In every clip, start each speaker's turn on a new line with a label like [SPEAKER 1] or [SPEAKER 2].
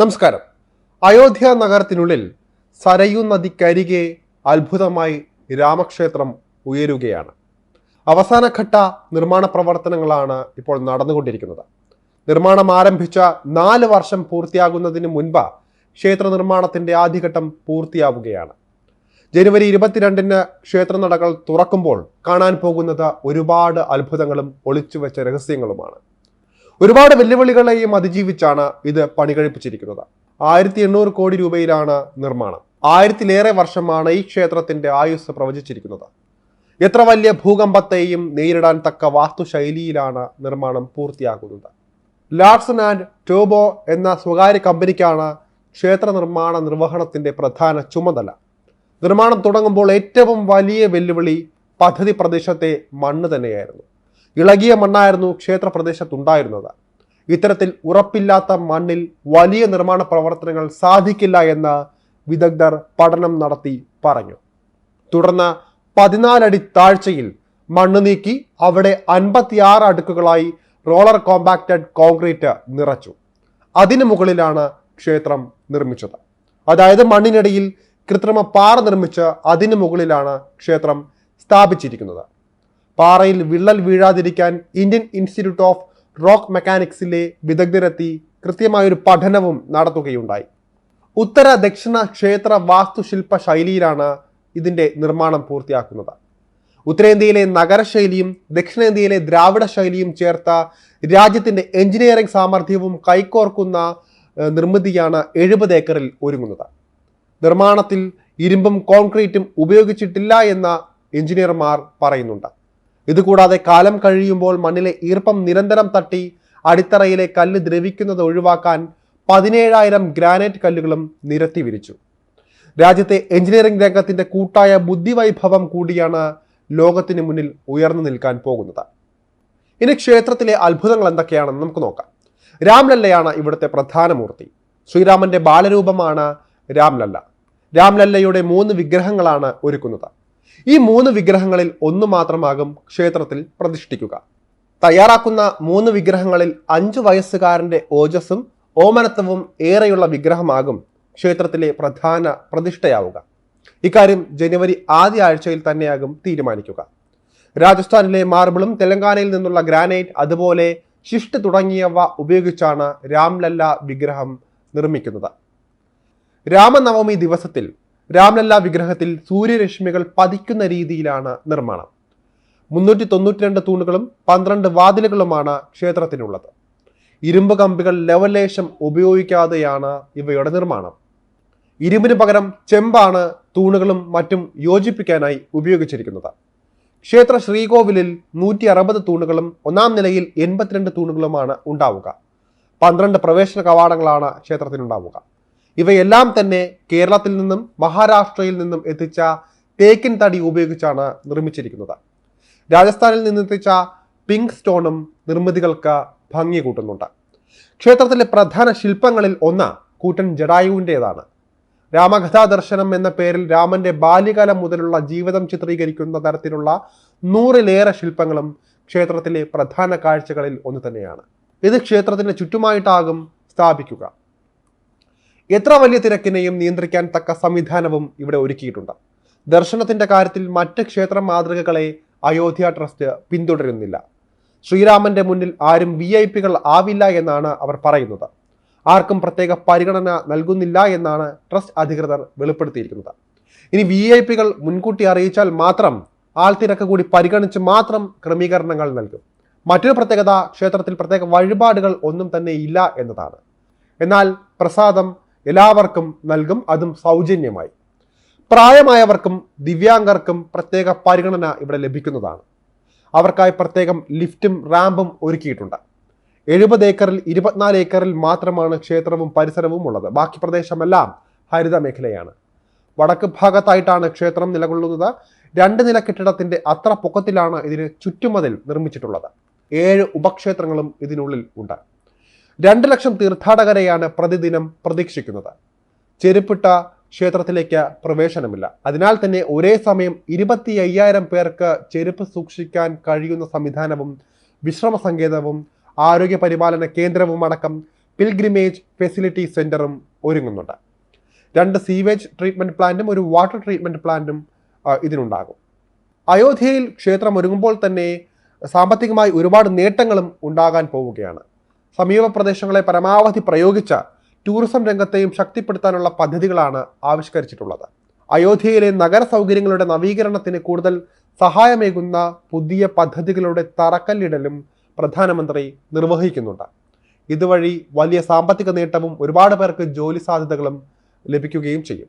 [SPEAKER 1] നമസ്കാരം. അയോധ്യ നഗരത്തിനുള്ളിൽ സരയു നദിക്കരികെ അത്ഭുതമായി രാമക്ഷേത്രം ഉയരുകയാണ്. അവസാനഘട്ട നിർമ്മാണ പ്രവർത്തനങ്ങളാണ് ഇപ്പോൾ നടന്നുകൊണ്ടിരിക്കുന്നത്. നിർമ്മാണം ആരംഭിച്ച നാല് വർഷം പൂർത്തിയാകുന്നതിന് മുൻപ് ക്ഷേത്ര നിർമ്മാണത്തിന്റെ ആദ്യഘട്ടം പൂർത്തിയാവുകയാണ്. ജനുവരി ഇരുപത്തിരണ്ടിന് ക്ഷേത്രനടകൾ തുറക്കുമ്പോൾ കാണാൻ പോകുന്നത് ഒരുപാട് അത്ഭുതങ്ങളും ഒളിച്ചുവെച്ച രഹസ്യങ്ങളുമാണ്. ഒരുപാട് വെല്ലുവിളികളെയും അതിജീവിച്ചാണ് ഇത് പണികഴിപ്പിച്ചിരിക്കുന്നത്. ആയിരത്തി എണ്ണൂറ് കോടി രൂപയിലാണ് നിർമ്മാണം. ആയിരത്തിലേറെ വർഷമാണ് ഈ ക്ഷേത്രത്തിന്റെ ആയുസ് പ്രവചിച്ചിരിക്കുന്നത്. എത്ര വലിയ ഭൂകമ്പത്തെയും നേരിടാൻ തക്ക വാസ്തുശൈലിയിലാണ് നിർമ്മാണം പൂർത്തിയാകുന്നത്. ലാർസൺ ആൻഡ് ടോബോ എന്ന സ്വകാര്യ കമ്പനിക്കാണ് ക്ഷേത്ര നിർമ്മാണ നിർവഹണത്തിന്റെ പ്രധാന ചുമതല. നിർമ്മാണം തുടങ്ങുമ്പോൾ ഏറ്റവും വലിയ വെല്ലുവിളി പദ്ധതി പ്രദേശത്തെ മണ്ണ് തന്നെയായിരുന്നു. ഇളകിയ മണ്ണായിരുന്നു ക്ഷേത്ര പ്രദേശത്തുണ്ടായിരുന്നത് ഇത്തരത്തിൽ ഉറപ്പില്ലാത്ത മണ്ണിൽ വലിയ നിർമ്മാണ പ്രവർത്തനങ്ങൾ സാധിക്കില്ല എന്ന് വിദഗ്ധർ പഠനം നടത്തി പറഞ്ഞു. തുടർന്ന് പതിനാലടി താഴ്ചയിൽ മണ്ണ് നീക്കി അവിടെ അൻപത്തിയാറ് അടുക്കുകളായി റോളർ കോമ്പാക്റ്റഡ് കോൺക്രീറ്റ് നിറച്ചു. അതിനു മുകളിലാണ് ക്ഷേത്രം നിർമ്മിച്ചത്. അതായത് മണ്ണിനിടയിൽ കൃത്രിമ പാറ നിർമ്മിച്ച് അതിനു മുകളിലാണ് ക്ഷേത്രം സ്ഥാപിച്ചിരിക്കുന്നത്. പാറയിൽ വിള്ളൽ വീഴാതിരിക്കാൻ ഇന്ത്യൻ ഇൻസ്റ്റിറ്റ്യൂട്ട് ഓഫ് റോക്ക് മെക്കാനിക്സിലെ വിദഗ്ധരെത്തി കൃത്യമായൊരു പഠനവും നടത്തുകയുണ്ടായി. ഉത്തര ദക്ഷിണ ക്ഷേത്ര വാസ്തുശില്പ ശൈലിയിലാണ് ഇതിന്റെ നിർമ്മാണം പൂർത്തിയാക്കുന്നത്. ഉത്തരേന്ത്യയിലെ നഗരശൈലിയും ദക്ഷിണേന്ത്യയിലെ ദ്രാവിഡ ശൈലിയും ചേർത്ത രാജ്യത്തിന്റെ എഞ്ചിനീയറിംഗ് സാമർഥ്യവും കൈകോർക്കുന്ന നിർമ്മിതിയാണ് എഴുപത് ഏക്കറിൽ ഒരുങ്ങുന്നത്. നിർമ്മാണത്തിൽ ഇരുമ്പും കോൺക്രീറ്റും ഉപയോഗിച്ചിട്ടില്ല എന്ന എഞ്ചിനീയർമാർ പറയുന്നുണ്ട്. ഇതുകൂടാതെ കാലം കഴിയുമ്പോൾ മണ്ണിലെ ഈർപ്പം നിരന്തരം തട്ടി അടിത്തറയിലെ കല്ല് ദ്രവിക്കുന്നത് ഒഴിവാക്കാൻ പതിനേഴായിരം ഗ്രാനൈറ്റ് കല്ലുകളും നിരത്തി വിരിച്ചു. രാജ്യത്തെ എഞ്ചിനീയറിംഗ് രംഗത്തിന്റെ കൂട്ടായ ബുദ്ധിവൈഭവം കൂടിയാണ് ലോകത്തിന് മുന്നിൽ ഉയർന്നു നിൽക്കാൻ പോകുന്നത്. ഇനി ക്ഷേത്രത്തിലെ അത്ഭുതങ്ങൾ എന്തൊക്കെയാണെന്ന് നമുക്ക് നോക്കാം. രാംലല്ലയാണ് ഇവിടുത്തെ പ്രധാന മൂർത്തി. ശ്രീരാമന്റെ ബാലരൂപമാണ് രാംലല്ല. രാംലല്ലയുടെ മൂന്ന് വിഗ്രഹങ്ങളാണ് ഒരുക്കുന്നത്. ഈ മൂന്ന് വിഗ്രഹങ്ങളിൽ ഒന്ന് മാത്രമാകും ക്ഷേത്രത്തിൽ പ്രതിഷ്ഠിക്കുക. തയ്യാറാക്കുന്ന മൂന്ന് വിഗ്രഹങ്ങളിൽ അഞ്ചു വയസ്സുകാരന്റെ ഓജസ്സും ഓമനത്വവും ഏറെയുള്ള വിഗ്രഹമാകും ക്ഷേത്രത്തിലെ പ്രധാന പ്രതിഷ്ഠയാവുക. ഇക്കാര്യം ജനുവരി ആദ്യ ആഴ്ചയിൽ തന്നെയാകും തീരുമാനിക്കുക. രാജസ്ഥാനിലെ മാർബിളും തെലങ്കാനയിൽ നിന്നുള്ള ഗ്രാനൈറ്റ് അതുപോലെ ശിഷ്ട് തുടങ്ങിയവ ഉപയോഗിച്ചാണ് രാംലല്ല വിഗ്രഹം നിർമ്മിക്കുന്നത്. രാമനവമി ദിവസത്തിൽ രാംലല്ല വിഗ്രഹത്തിൽ സൂര്യരശ്മികൾ പതിക്കുന്ന രീതിയിലാണ് നിർമ്മാണം. മുന്നൂറ്റി തൊണ്ണൂറ്റി രണ്ട് തൂണുകളും പന്ത്രണ്ട് വാതിലുകളുമാണ് ക്ഷേത്രത്തിനുള്ളത്. ഇരുമ്പ് കമ്പികൾ ലവലേശം ഉപയോഗിക്കാതെയാണ് ഇവയുടെ നിർമ്മാണം. ഇരുമ്പിന് പകരം ചെമ്പാണ് തൂണുകളും മറ്റും യോജിപ്പിക്കാനായി ഉപയോഗിച്ചിരിക്കുന്നത്. ക്ഷേത്ര ശ്രീകോവിലിൽ നൂറ്റി അറുപത് തൂണുകളും ഒന്നാം നിലയിൽ എൺപത്തിരണ്ട് തൂണുകളുമാണ് ഉണ്ടാവുക. പന്ത്രണ്ട് പ്രവേശന കവാടങ്ങളാണ് ക്ഷേത്രത്തിനുണ്ടാവുക. ഇവയെല്ലാം തന്നെ കേരളത്തിൽ നിന്നും മഹാരാഷ്ട്രയിൽ നിന്നും എത്തിച്ച തേക്കിൻ തടി ഉപയോഗിച്ചാണ് നിർമ്മിച്ചിരിക്കുന്നത്. രാജസ്ഥാനിൽ നിന്നെത്തിച്ച പിങ്ക് സ്റ്റോണും നിർമ്മിതികൾക്ക് ഭംഗി കൂട്ടുന്നുണ്ട്. ക്ഷേത്രത്തിലെ പ്രധാന ശില്പങ്ങളിൽ ഒന്ന് കൂറ്റൻ ജഡായുവിന്റെതാണ്. രാമകഥാ ദർശനം എന്ന പേരിൽ രാമന്റെ ബാല്യകാലം മുതലുള്ള ജീവിതം ചിത്രീകരിക്കുന്ന തരത്തിലുള്ള നൂറിലേറെ ശില്പങ്ങളും ക്ഷേത്രത്തിലെ പ്രധാന കാഴ്ചകളിൽ ഒന്ന് തന്നെയാണ്. ഇത് ക്ഷേത്രത്തിന് ചുറ്റുമായിട്ടാകും സ്ഥാപിക്കുക. എത്ര വലിയ തിരക്കിനെയും നിയന്ത്രിക്കാൻ തക്ക സംവിധാനവും ഇവിടെ ഒരുക്കിയിട്ടുണ്ട്. ദർശനത്തിന്റെ കാര്യത്തിൽ മറ്റ് ക്ഷേത്ര മാതൃകകളെ അയോധ്യ ട്രസ്റ്റ് പിന്തുടരുന്നില്ല. ശ്രീരാമന്റെ മുന്നിൽ ആരും വി ഐ പികൾ ആവില്ല എന്നാണ് അവർ പറയുന്നത്. ആർക്കും പ്രത്യേക പരിഗണന നൽകുന്നില്ല എന്നാണ് ട്രസ്റ്റ് അധികൃതർ വെളിപ്പെടുത്തിയിരിക്കുന്നത്. ഇനി വി ഐ പികൾ മുൻകൂട്ടി അറിയിച്ചാൽ മാത്രം ആൾ തിരക്ക് കൂടി പരിഗണിച്ച് മാത്രം ക്രമീകരണങ്ങൾ നൽകും. മറ്റൊരു പ്രത്യേകത ക്ഷേത്രത്തിൽ പ്രത്യേക വഴിപാടുകൾ ഒന്നും തന്നെ ഇല്ല എന്നതാണ്. എന്നാൽ പ്രസാദം എല്ലാവർക്കും നൽകും അതും സൗജന്യമായി. പ്രായമായവർക്കും ദിവ്യാംഗർക്കും പ്രത്യേക പരിഗണന ഇവിടെ ലഭിക്കുന്നതാണ്. അവർക്കായി പ്രത്യേകം ലിഫ്റ്റും റാമ്പും ഒരുക്കിയിട്ടുണ്ട്. എഴുപത് ഏക്കറിൽ ഇരുപത്തിനാല് ഏക്കറിൽ മാത്രമാണ് ക്ഷേത്രവും പരിസരവും ഉള്ളത്. ബാക്കി പ്രദേശമെല്ലാം ഹരിത മേഖലയാണ്. വടക്ക് ഭാഗത്തായിട്ടാണ് ക്ഷേത്രം നിലകൊള്ളുന്നത്. രണ്ട് നില കെട്ടിടത്തിന്റെ അത്ര പൊക്കത്തിലാണ് ഇതിന് ചുറ്റുമതിൽ നിർമ്മിച്ചിട്ടുള്ളത്. ഏഴ് ഉപക്ഷേത്രങ്ങളും ഇതിനുള്ളിൽ ഉണ്ട്. രണ്ട് ലക്ഷം തീർത്ഥാടകരെയാണ് പ്രതിദിനം പ്രതീക്ഷിക്കുന്നത്. ചെരുപ്പിട്ട ക്ഷേത്രത്തിലേക്ക് പ്രവേശനമില്ല. അതിനാൽ തന്നെ ഒരേ സമയം ഇരുപത്തി അയ്യായിരം പേർക്ക് ചെരുപ്പ് സൂക്ഷിക്കാൻ കഴിയുന്ന സംവിധാനവും വിശ്രമ സങ്കേതവും ആരോഗ്യ പരിപാലന കേന്ദ്രവും അടക്കം പിൽഗ്രിമേജ് ഫെസിലിറ്റി സെന്ററും ഒരുങ്ങുന്നുണ്ട്. രണ്ട് സീവേജ് ട്രീറ്റ്മെന്റ് പ്ലാന്റും ഒരു വാട്ടർ ട്രീറ്റ്മെന്റ് പ്ലാന്റും ഇതിനുണ്ടാകും. അയോധ്യയിൽ ക്ഷേത്രം ഒരുങ്ങുമ്പോൾ തന്നെ സാമ്പത്തികമായി ഒരുപാട് നേട്ടങ്ങളും ഉണ്ടാകാൻ പോവുകയാണ്. സമീപ പ്രദേശങ്ങളെ പരമാവധി പ്രയോഗിച്ച ടൂറിസം രംഗത്തെയും ശക്തിപ്പെടുത്താനുള്ള പദ്ധതികളാണ് ആവിഷ്കരിച്ചിട്ടുള്ളത്. അയോധ്യയിലെ നഗര സൗകര്യങ്ങളുടെ നവീകരണത്തിന് കൂടുതൽ സഹായമേകുന്ന പുതിയ പദ്ധതികളുടെ തറക്കല്ലിടലും പ്രധാനമന്ത്രി നിർവഹിക്കുന്നുണ്ട്. ഇതുവഴി വലിയ സാമ്പത്തിക നേട്ടവും ഒരുപാട് പേർക്ക് ജോലി സാധ്യതകളും ലഭിക്കുകയും ചെയ്യും.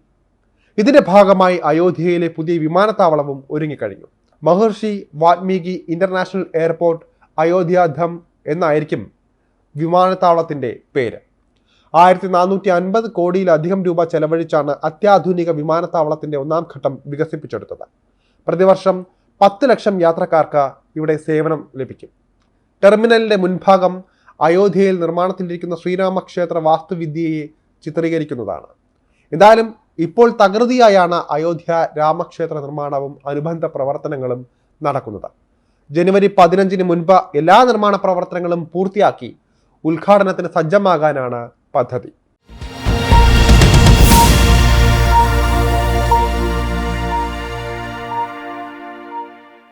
[SPEAKER 1] ഇതിന്റെ ഭാഗമായി അയോധ്യയിലെ പുതിയ വിമാനത്താവളവും ഒരുങ്ങിക്കഴിഞ്ഞു. മഹർഷി വാൽമീകി ഇന്റർനാഷണൽ എയർപോർട്ട് അയോധ്യാധം എന്നായിരിക്കും വിമാനത്താവളത്തിന്റെ പേര്. ആയിരത്തി നാനൂറ്റി അൻപത് കോടിയിലധികം രൂപ ചെലവഴിച്ചാണ് അത്യാധുനിക വിമാനത്താവളത്തിന്റെ ഒന്നാം ഘട്ടം വികസിപ്പിച്ചെടുത്തത്. പ്രതിവർഷം പത്ത് ലക്ഷം യാത്രക്കാർക്ക് ഇവിടെ സേവനം ലഭിക്കും. ടെർമിനലിന്റെ മുൻഭാഗം അയോധ്യയിൽ നിർമ്മാണത്തിലിരിക്കുന്ന ശ്രീരാമക്ഷേത്ര വാസ്തുവിദ്യയെ ചിത്രീകരിക്കുന്നതാണ്. എന്തായാലും ഇപ്പോൾ തകൃതിയായാണ് അയോധ്യ രാമക്ഷേത്ര നിർമ്മാണവും അനുബന്ധ പ്രവർത്തനങ്ങളും നടക്കുന്നത്. ജനുവരി പതിനഞ്ചിന് മുൻപ് എല്ലാ നിർമ്മാണ പ്രവർത്തനങ്ങളും പൂർത്തിയാക്കി ഉദ്ഘാടനത്തിന് സജ്ജമാകാനാണ് പദ്ധതി.